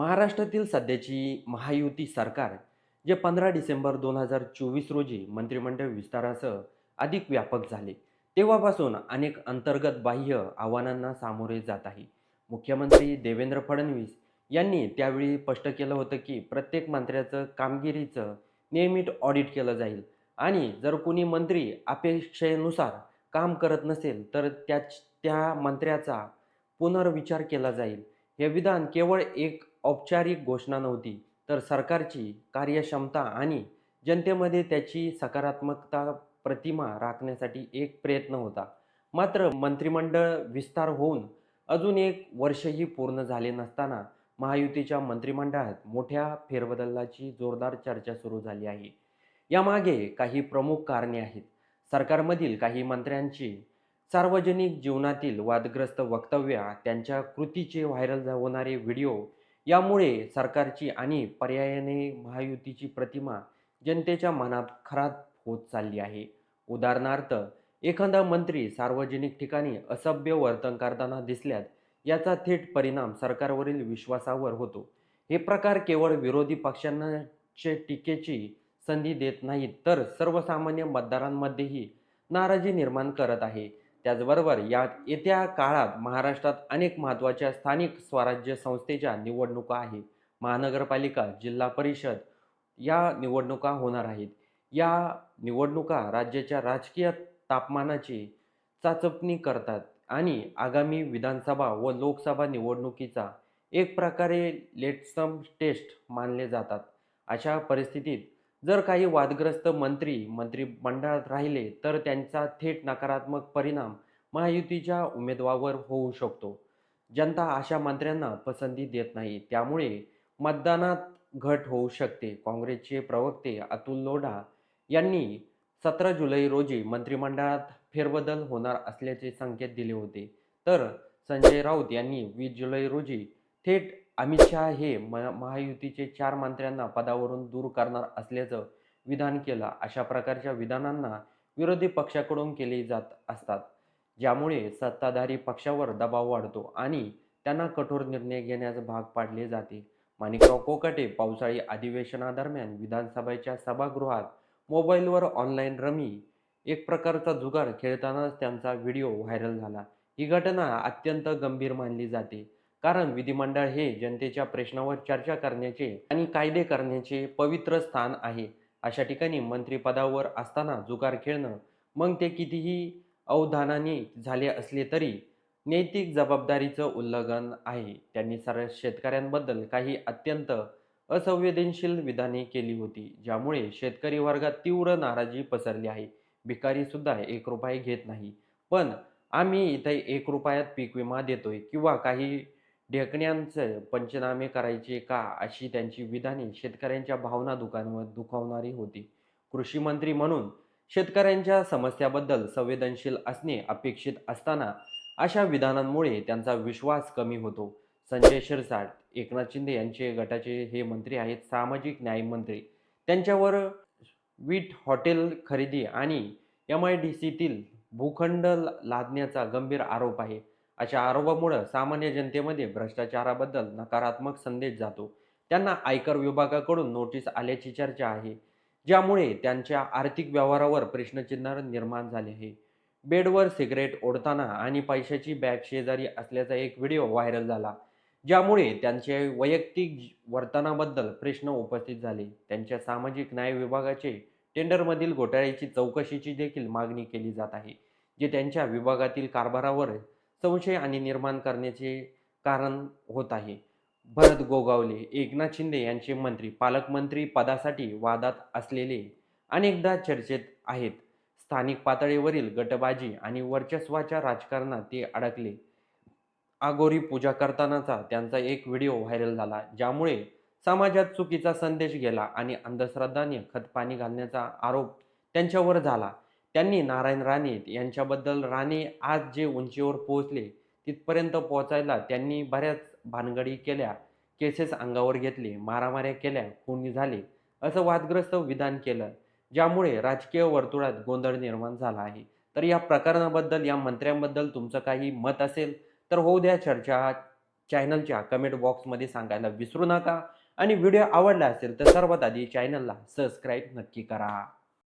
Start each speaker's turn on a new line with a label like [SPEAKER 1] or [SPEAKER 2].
[SPEAKER 1] महाराष्ट्रातील सध्याची महायुती सरकार जे पंधरा डिसेंबर दोन हजार चोवीस रोजी मंत्रिमंडळ विस्तारासह अधिक व्यापक झाले. तेव्हापासून अनेक अंतर्गत बाह्य आव्हानांना सामोरे जात आहे. मुख्यमंत्री देवेंद्र फडणवीस यांनी त्यावेळी स्पष्ट केलं होतं की प्रत्येक मंत्र्याचं कामगिरीचं नियमित ऑडिट केलं जाईल आणि जर कोणी मंत्री अपेक्षेनुसार काम करत नसेल तर त्या त्या मंत्र्याचा पुनर्विचार केला जाईल. हे विधान केवळ एक औपचारिक घोषणा नव्हती तर सरकारची कार्यक्षमता आणि जनतेमध्ये त्याची सकारात्मकता प्रतिमा राखण्यासाठी एक प्रयत्न होता. मात्र मंत्रिमंडळ विस्तार होऊन अजून एक वर्षही पूर्ण झाले नसताना महायुतीच्या मंत्रिमंडळात मोठ्या फेरबदलाची जोरदार चर्चा सुरू झाली आहे. यामागे काही प्रमुख कारणे आहेत. सरकारमधील काही मंत्र्यांची सार्वजनिक जीवनातील वादग्रस्त वक्तव्य त्यांच्या कृतीचे व्हायरल होणारे व्हिडिओ यामुळे सरकारची आणि पर्यायाने महायुतीची प्रतिमा जनतेच्या मनात खराब होत चालली आहे. उदाहरणार्थ एखादा मंत्री सार्वजनिक ठिकाणी असभ्य वर्तन करताना दिसल्यास याचा थेट परिणाम सरकारवरील विश्वासावर होतो. हे प्रकार केवळ विरोधी पक्षांचे टीकेची संधी देत नाहीत तर सर्वसामान्य मतदारांमध्येही नाराजी निर्माण करत आहे. त्याचबरोबर या येत्या काळात महाराष्ट्रात अनेक महत्त्वाच्या स्थानिक स्वराज्य संस्थेच्या निवडणुका आहे महानगरपालिका जिल्हा परिषद या निवडणुका होणार आहेत. या निवडणुका राज्याच्या राजकीय तापमानाची चाचपणी करतात आणि आगामी विधानसभा व लोकसभा निवडणुकीचा एक प्रकारे लेटसम टेस्ट मानले जातात. अशा परिस्थितीत जर काही वादग्रस्त मंत्री मंत्रिमंडळात राहिले तर त्यांचा थेट नकारात्मक परिणाम महायुतीच्या उमेदवारावर होऊ शकतो. जनता अशा मंत्र्यांना पसंती देत नाही. त्यामुळे मतदानात घट होऊ शकते. काँग्रेसचे प्रवक्ते अतुल लोढा यांनी सतरा जुलै रोजी मंत्रिमंडळात फेरबदल होणार असल्याचे संकेत दिले होते. तर संजय राऊत यांनी वीस जुलै रोजी थेट अमित शहा हे म महायुतीचे चार मंत्र्यांना पदावरून दूर करणार असल्याचं विधान केलं. अशा प्रकारच्या विधानांना विरोधी पक्षाकडून केली जात असतात ज्यामुळे सत्ताधारी पक्षावर दबाव वाढतो आणि त्यांना कठोर निर्णय घेण्यास भाग पाडले जाते. माणिकराव कोकाटे पावसाळी अधिवेशनादरम्यान विधानसभेच्या सभागृहात मोबाईलवर ऑनलाईन रमी एक प्रकारचा जुगार खेळतानाच त्यांचा व्हिडिओ व्हायरल झाला. ही घटना अत्यंत गंभीर मानली जाते. कारण विधिमंडळ हे जनतेच्या प्रश्नावर चर्चा करण्याचे आणि कायदे करण्याचे पवित्र स्थान आहे. अशा ठिकाणी मंत्रिपदावर असताना जुगार खेळणं मग ते कितीही अवधानाने झाले असले तरी नैतिक जबाबदारीचं उल्लंघन आहे. त्यांनी सर्व शेतकऱ्यांबद्दल काही अत्यंत असंवेदनशील विधाने केली होती ज्यामुळे शेतकरी वर्गात तीव्र नाराजी पसरली आहे. भिकारी सुद्धा एक रुपये घेत नाही. पण आम्ही इथे एक रुपयात पीक विमा देतोय किंवा काही ढेकण्यांचं पंचनामे करायचे का अशी त्यांची विधाने शेतकऱ्यांच्या भावना दुकानवर दुखावणारी होती. कृषी मंत्री म्हणून शेतकऱ्यांच्या समस्याबद्दल संवेदनशील असणे अपेक्षित असताना अशा विधानांमुळे त्यांचा विश्वास कमी होतो. संजय शिरसाट एकनाथ शिंदे यांचे गटाचे हे मंत्री आहेत. सामाजिक न्याय मंत्री. त्यांच्यावर वीट हॉटेल खरेदी आणि एम आय डी सीतील भूखंड लादण्याचा गंभीर आरोप आहे. अशा आरोपामुळं सामान्य जनतेमध्ये भ्रष्टाचाराबद्दल नकारात्मक संदेश जातो. त्यांना आयकर विभागाकडून नोटीस आल्याची चर्चा आहे ज्यामुळे त्यांच्या आर्थिक व्यवहारावर प्रश्नचिन्ह निर्माण झाले आहे. बेडवर सिगरेट ओढताना आणि पैशाची बॅग शेजारी असल्याचा एक व्हिडिओ व्हायरल झाला ज्यामुळे त्यांचे वैयक्तिक वर्तनाबद्दल प्रश्न उपस्थित झाले. त्यांच्या सामाजिक न्याय विभागाचे टेंडरमधील घोटाळ्याची चौकशीची देखील मागणी केली जात आहे जे त्यांच्या विभागातील कारभारावर संशय आणि निर्माण करण्याचे कारण होत आहे. भरत गोगावले एकनाथ शिंदे यांचे मंत्री पालकमंत्री पदासाठी वादात असलेले अनेकदा चर्चेत आहेत. स्थानिक पातळीवरील गटबाजी आणि वर्चस्वाच्या राजकारणात ते अडकले. आगोरी पूजा करतानाचा त्यांचा एक व्हिडिओ व्हायरल झाला ज्यामुळे समाजात चुकीचा संदेश गेला आणि अंधश्रद्धाने खतपाणी घालण्याचा आरोप त्यांच्यावर झाला. त्यांनी नारायण राणे यांच्याबद्दल राणे आज जे उंचीवर पोहोचले तिथपर्यंत पोहोचायला त्यांनी बऱ्याच भानगडी केल्या केसेस अंगावर घेतले मारामाऱ्या केल्या कोणी झाले असं वादग्रस्त विधान केलं ज्यामुळे राजकीय वर्तुळात गोंधळ निर्माण झाला आहे. तर या प्रकरणाबद्दल या मंत्र्यांबद्दल तुमचं काही मत असेल तर होऊ द्या चर्चा चॅनलच्या कमेंट बॉक्समध्ये सांगायला विसरू नका. आणि व्हिडिओ आवडला असेल तर सर्वात आधी चॅनलला सबस्क्राईब नक्की करा.